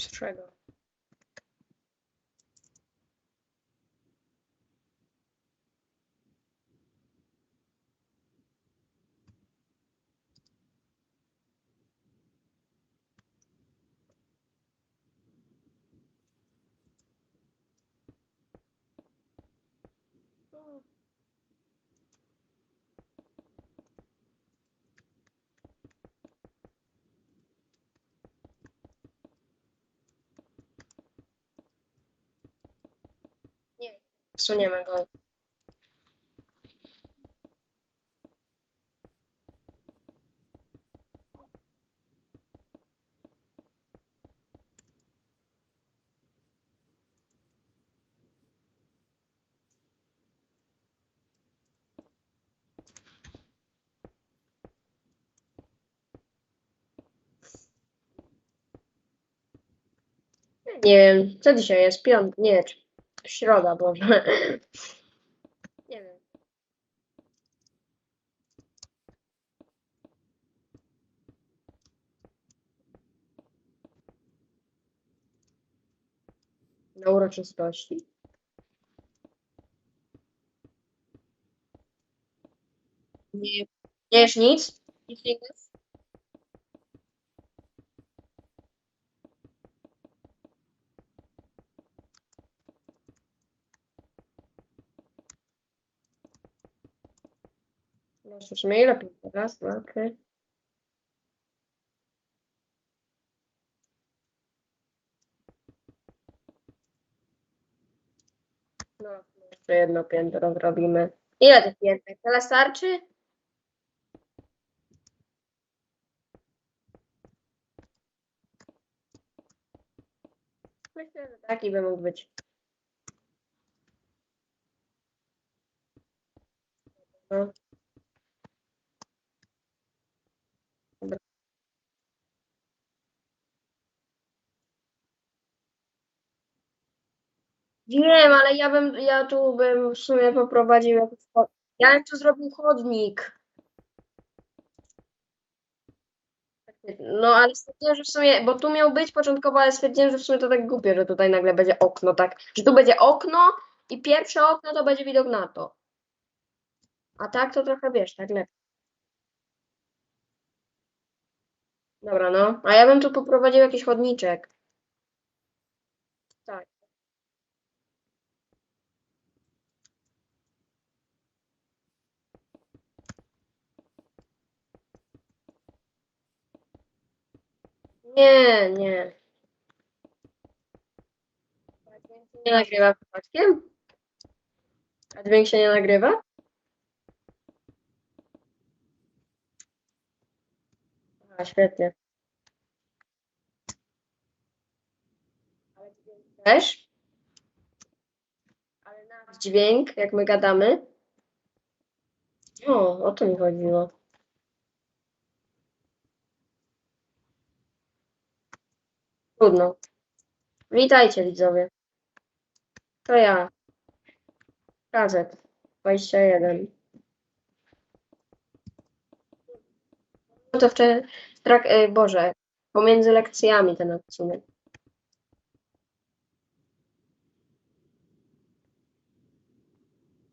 Z wsuniemy go. Nie wiem, co dzisiaj jest? Piąt, nie, środa, Boże. Nie wiem. Na uroczystości. Nie, nie jesz nic? Nic nie? Sumie ile pił teraz? No, okej. No, jeszcze jedno piętro zrobimy. Ile tych piętek? Tyle starczy? Myślę, że taki by mógł być. No. Dobra. Wiem, ale ja bym, ja tu bym w sumie poprowadził jakiś chod- Ja bym tu zrobił chodnik. No, ale stwierdziłem, że w sumie, bo tu miał być początkowo, ale stwierdziłem, że w sumie to tak głupie, że tutaj nagle będzie okno, tak, że tu będzie okno i pierwsze okno to będzie widok na to. A tak to trochę, wiesz, tak lepiej. Dobra, no. A ja bym tu poprowadził jakiś chodniczek. Nie, nie. A dźwięk się nie nagrywa przypadkiem? A dźwięk się nie nagrywa? A, świetnie. Ale dźwięk też? Ale nasz dźwięk, jak my gadamy? O, o to mi chodziło. Trudno. Witajcie widzowie. To ja. Kazet 21. No to wczoraj, trak, e, Boże, pomiędzy lekcjami ten odcinek.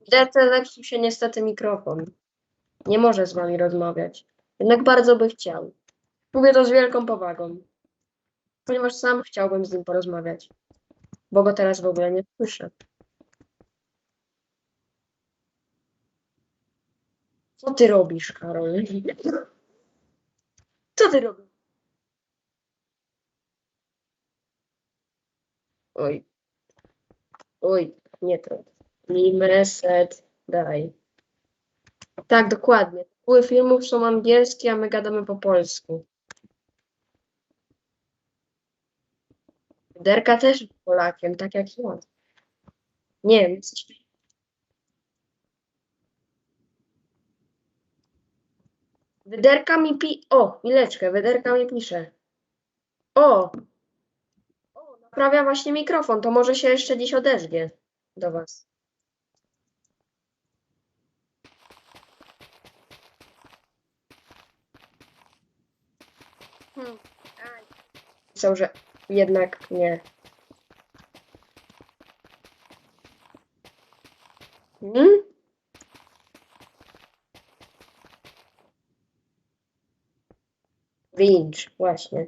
Widzę, zepsuł się niestety mikrofon. Nie może z wami rozmawiać. Jednak bardzo by chciał. Mówię to z wielką powagą. Ponieważ sam chciałbym z nim porozmawiać. Bo go teraz w ogóle nie słyszę. Co ty robisz, Karol? Co ty robisz? Oj. Oj, nie to. Nim reset, daj. Tak, dokładnie. Tytuły filmów są angielskie, a my gadamy po polsku. Derka też jest Polakiem, tak jak ja. Nie wiem. Wyderka mi pi... O, chwileczkę, wyderka mi pisze. O! O, naprawia właśnie mikrofon, to może się jeszcze dziś odezwie do was. Hmm. Pisał, że jednak nie. Hmm? Winch, właśnie.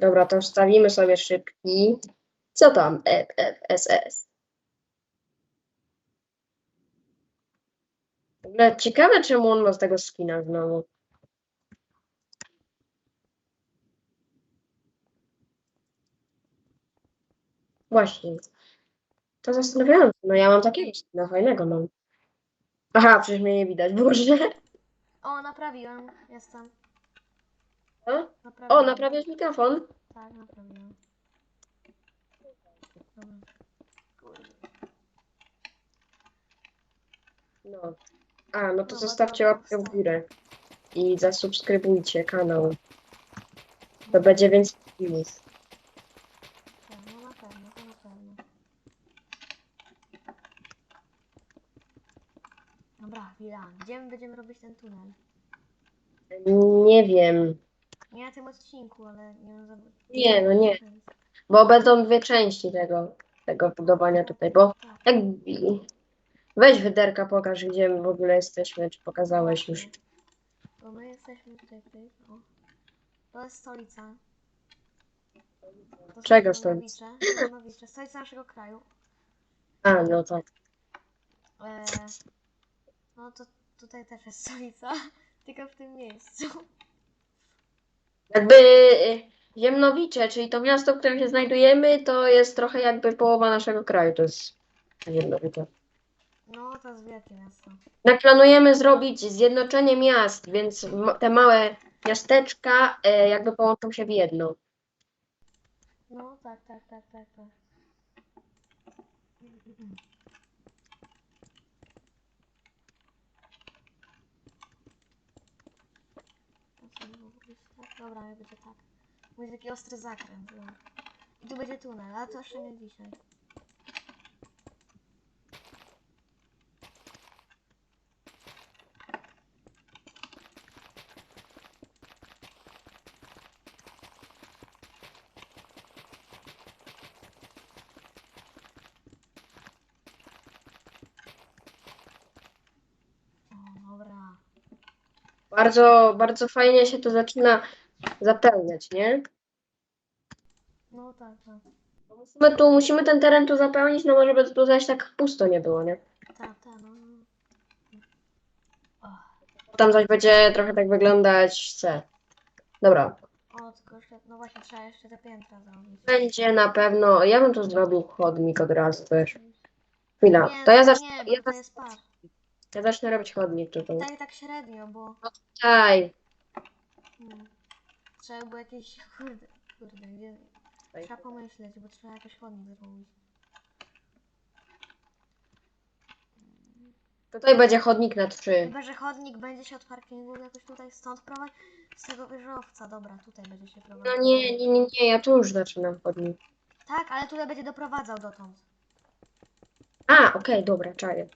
Dobra, to wstawimy sobie szybki. Co tam? F, F, S, S. W ciekawe, czemu on ma z tego skina znowu. Właśnie. To zastanawiające. No ja mam takiego skina, fajnego mam. Aha, przecież mnie nie widać, Boże. O, naprawiłem. Jestem. O, Naprawiłem. o naprawiasz mikrofon? Tak, naprawiłem. No. A, no to No, zostawcie łapkę w górę. I zasubskrybujcie kanał. To będzie więcej filmów. Tak, no na pewno, to na pewno. Dobra, chwila. Gdzie my będziemy robić ten tunel? Nie wiem. Nie na tym odcinku, ale nie mam za... Nie, no nie. Bo będą dwie części tego, tego budowania tutaj, bo Tak. jak... Weź wyderka, pokaż gdzie my w ogóle jesteśmy, czy pokazałeś już. Bo my jesteśmy tutaj, tutaj. O. To jest stolica. To są Czego Janowice, Janowice. Stolica naszego kraju. A, no tak. E, no to tutaj też jest stolica, tylko w tym miejscu. Jakby y, Ziemnowicze, czyli to miasto, w którym się znajdujemy, to jest trochę jakby połowa naszego kraju, to jest Ziemnowicze. No to jest wielkie miasto. Tak planujemy zrobić zjednoczenie miast, więc te małe miasteczka e, jakby połączą się w jedno. No tak, tak, tak, tak, tak. To Dobra, nie będzie tak. Będzie taki ostry zakręt. Dobra. I tu będzie tunel, ale to jeszcze nie dzisiaj. O, dobra. Bardzo, bardzo fajnie się to zaczyna zapełniać, nie? No tak, tak. Musimy, tu, musimy ten teren tu zapełnić, no może by tu zaś tak pusto nie było, nie? Tak, tak, no. Tam zaś będzie trochę tak wyglądać C. Dobra, O, tylko jeszcze, no właśnie, trzeba jeszcze te piętra zrobić. będzie na pewno, ja bym tu zrobił chodnik od razu też. Chwila, Nie, to ja zacznę, nie, ja, to jest. Ja zacznę robić chodnik tutaj. Tak, tak średnio, bo Daj. hmm, trzeba było jakieś, kurde, kurde, nie, trzeba pomyśleć, bo trzeba jakoś chodnik zrobić. Tutaj będzie chodnik na trzy. Chyba, że chodnik będzie się od parkingu jakoś tutaj stąd prowadzić, z tego wieżowca, dobra, tutaj będzie się prowadził. No nie, nie, nie, nie, ja tu już zaczynam chodnik. Tak, ale tutaj będzie doprowadzał dotąd. A, okej, dobra, czaję.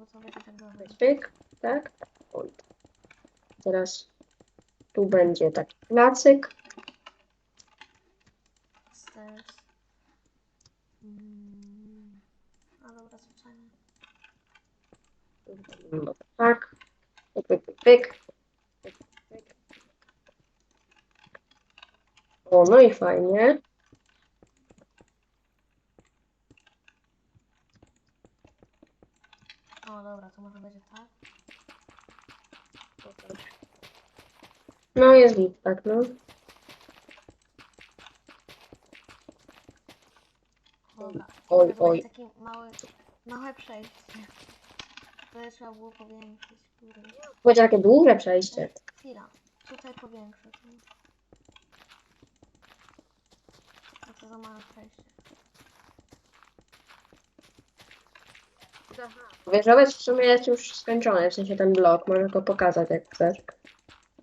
Bo będzie tak dobre. Pyk, tak? Oj. Teraz tu będzie taki placyk. Stairs. Mm. A dobra, zwyczajnie. No, tak. Pyk, pyk, pyk, pyk. Pyk, pyk. O, no i fajnie. O dobra, to może będzie tak. No jest git, tak, no. Dobra. Oj, to oj. będzie takie małe, małe przejście. To trzeba było powiększyć, kurde. Będzie takie duże przejście. Chwila, tutaj powiększę. To, to, to za małe przejście. Wieżowiec w sumie jest już skończony, w sensie ten blok, możesz go pokazać jak chcesz.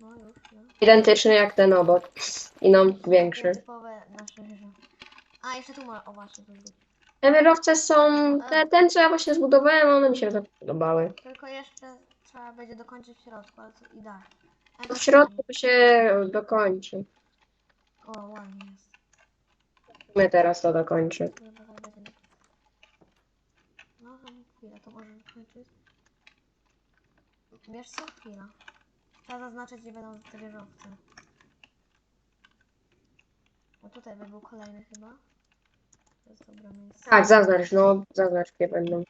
No już, no. Identyczny jak ten obok. I no, większy. Typowe nasze wieże. A, jeszcze tu ma, o właśnie, jest Te wieżowce są, te, ten co ja właśnie zbudowałem, one mi się podobały. Tylko jeszcze trzeba będzie dokończyć w środku, ale to i dach. Ale W środku to się dokończy. O, ładnie jest. My teraz to dokończy. Dobra, dobra, chwilę, to może kończyć. Wiesz co? Chwila. Trzeba zaznaczyć, gdzie będą te wieżowce. O, tutaj by był kolejny chyba. To jest dobre miejsce. Tak, zaznacz, no, zaznacz, gdzie będą.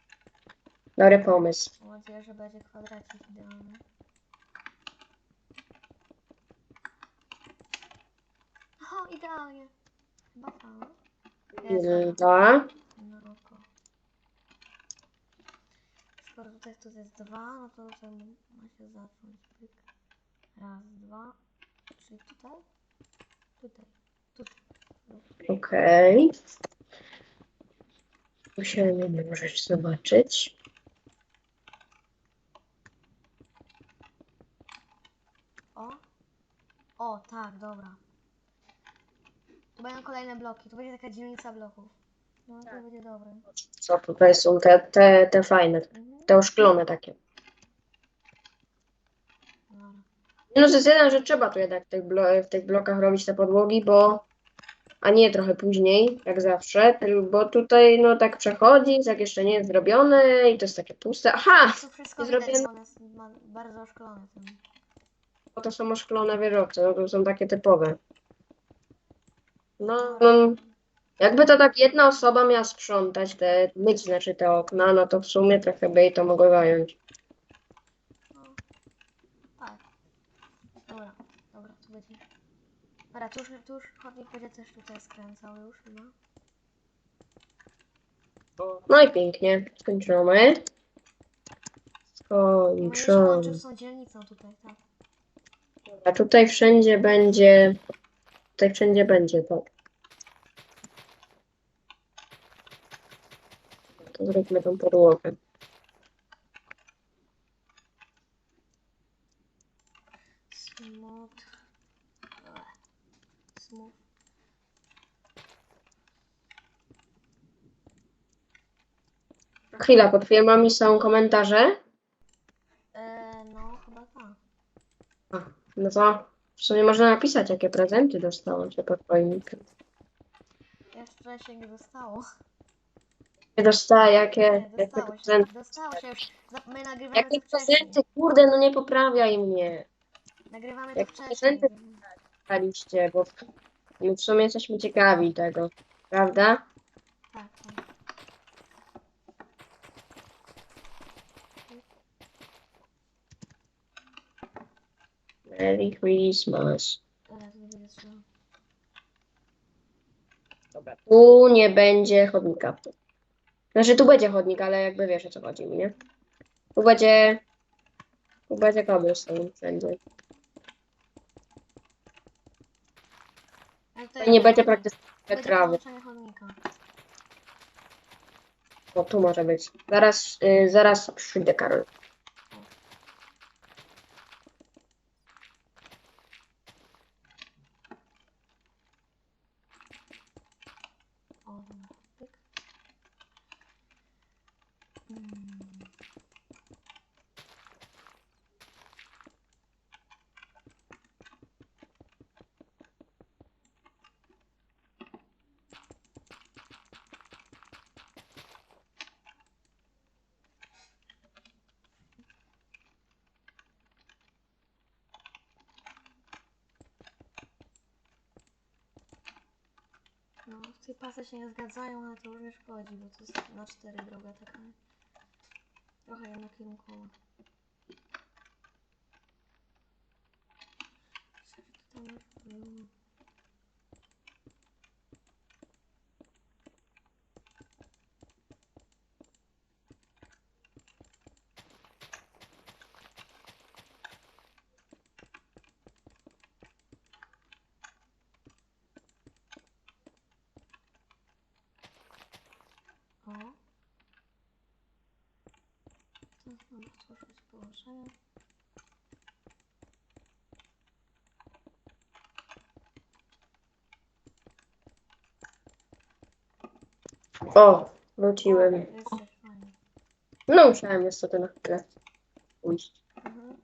Dobry pomysł. Mam nadzieję, że będzie kwadracik idealny. O, idealnie. Chyba tam. Jest, Dwa. na oko. Tutaj tu jest dwa, no to tutaj ma się zacząć. Pyk. Raz, dwa. Czyli tutaj? Tutaj. Tutaj. Okej. Tu się nie możesz zobaczyć. O. O, tak, dobra. Tu będą kolejne bloki. Tu będzie taka dzielnica bloków. No, to będzie dobre. Co tutaj są te, te, te fajne, Mhm. Te oszklone takie. Dobra. No to jest jeden, że trzeba tu jednak w tych, w tych blokach robić te podłogi, bo a nie trochę później, jak zawsze, bo tutaj no tak przechodzi, jak jeszcze nie jest zrobione i to jest takie puste. Aha! Tu wszystko zrobię- widać, bo one są ma- bardzo oszklone. Bo to są oszklone wieżowce, no to są takie typowe. No, no, jakby to tak jedna osoba miała sprzątać te, myć znaczy te okna, no to w sumie trochę by jej to mogło zająć. No. Tak. Dobra, dobra, tu będzie. Dobra, tu już, tu już chodnik będzie też tutaj skręcał już chyba. No i pięknie, on się Skończone. łączył z tą dzielnicą tutaj, tak. A tutaj wszędzie będzie. Tutaj wszędzie będzie to. To zróbmy tą podłogę. Smooth. Smooth. Chwila, pod filmami są komentarze. E, no, chyba tak. No to w sumie można napisać, jakie prezenty dostałam się pod filmikiem. Jeszcze się nie dostało. Nie dostaję, jakie, jakie prezenty. Dostało się już. Za- My nagrywamy Jakie to wcześniej. prezenty? Kurde, no nie poprawiaj mnie. Nagrywamy to Jakie wcześniej. prezenty? Daliście, bo my w sumie jesteśmy ciekawi tego. Prawda? Tak, tak. Merry Christmas. Będzie trzeba. Dobra, tu nie będzie chodnika. Znaczy tu będzie chodnik, ale jakby wiesz o co chodzi, nie? Tu będzie... Tu będzie cobblestone wszędzie. Ale to Tutaj nie będzie praktycznie trawy. połączenie chodnika. O, tu może być. Zaraz, y, zaraz przyjdę, Karol. O, dobra. Pyk. Mm. No, tej pasy się nie zgadzają, ale to już nie szkodzi, bo to jest na cztery droga taka. Trochę jednokierunkowa. Co to tam już było? O. O, wróciłem. No musiałem niestety na chwilę pójść. Mhm.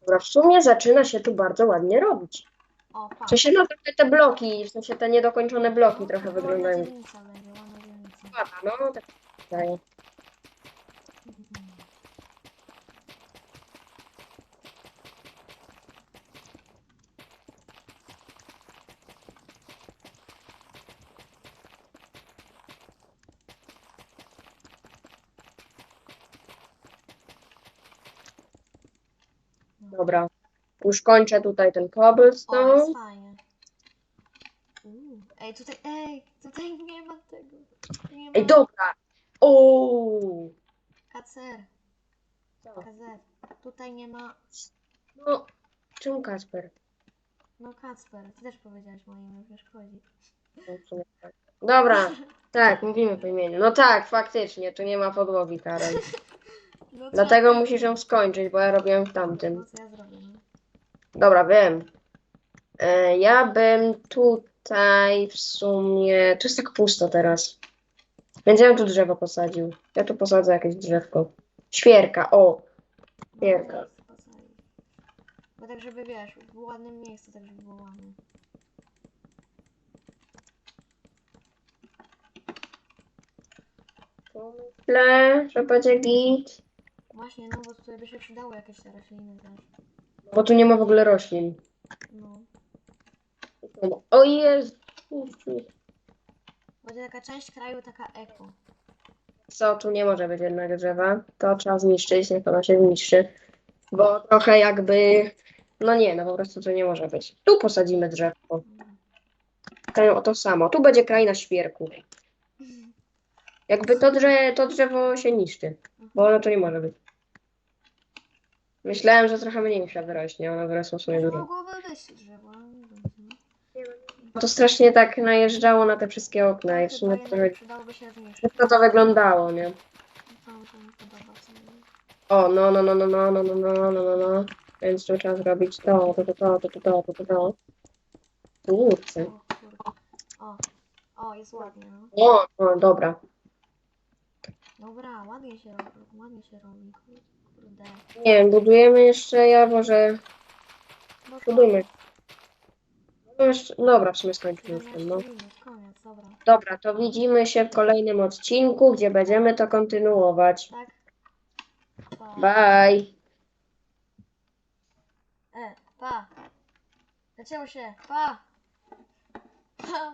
Dobra, w sumie zaczyna się tu bardzo ładnie robić. O, W patrz. sensie, no trochę te bloki, w sensie te niedokończone bloki trochę Ładna wyglądają. dzielnica będzie, ładna dzielnica. Ładna, no tak się wydaje. Dobra. Już kończę tutaj ten O, cobblestone. jest fajnie. Uuu, Ej, tutaj, ej, tutaj nie ma tego. Nie ma Ej, dobra. Ooo. KCR, Co? KZ. Tutaj nie ma, No, czemu Kasper? no Kacper, ty też powiedziałeś moje imię, wiesz, chodzi. No, w sumie tak. Dobra, tak, mówimy po imieniu. No tak, faktycznie, tu nie ma podłogi, Karol. No co? Dlatego musisz ją skończyć, bo ja robiłem w tamtym. No co ja zrobię, no? Dobra, wiem. E, ja bym tutaj w sumie. Tu jest tak pusto teraz. Więc ja bym tu drzewo posadził. Ja tu posadzę jakieś drzewko. Świerka, o. No, posadzić. Bo tak, żeby wiesz, w ładnym miejscu, tak żeby było ładnie. Myślę, że będzie git. Właśnie, no bo tutaj by się przydało jakieś te rośliny też. Bo tu nie ma w ogóle roślin. No. O Jezu. Będzie taka część kraju, taka eko. Co, tu nie może być jednego drzewa. To trzeba zniszczyć, niech ono się zniszczy. Bo trochę jakby. No nie, no po prostu to nie może być. Tu posadzimy drzewko. Krają o to samo. Tu będzie kraj na świerku. Jakby to, drze to drzewo się niszczy. Bo ono to nie może być. Myślałem, że trochę mniejsze wyrośnie. Dużo. Mogłoby być drzewo, ale nie będzie. To strasznie tak najeżdżało na te wszystkie okna i w sumie trochę przydałoby się zniszczyć. szybko to wyglądało, nie? To mi się nie podoba. co nie? O, no, no, no, no, no, no, no, no, no, no, no. Więc tu trzeba zrobić to, to, to, to, to, to, to, to, to, to. Kurczę. O, kurde. O, o, jest ładnie, no. O, o, dobra. Dobra, ładnie się robi, ładnie się robi. Kurde. Nie wiem, budujemy jeszcze, ja może No to budujmy. No jeszcze, dobra, w sumie skończmy już 17 ten, no. koniec, dobra. Dobra, to widzimy się w kolejnym odcinku, gdzie będziemy to kontynuować. Tak? Pa. Bye! E, pa. Zaczęło się, pa. Pa.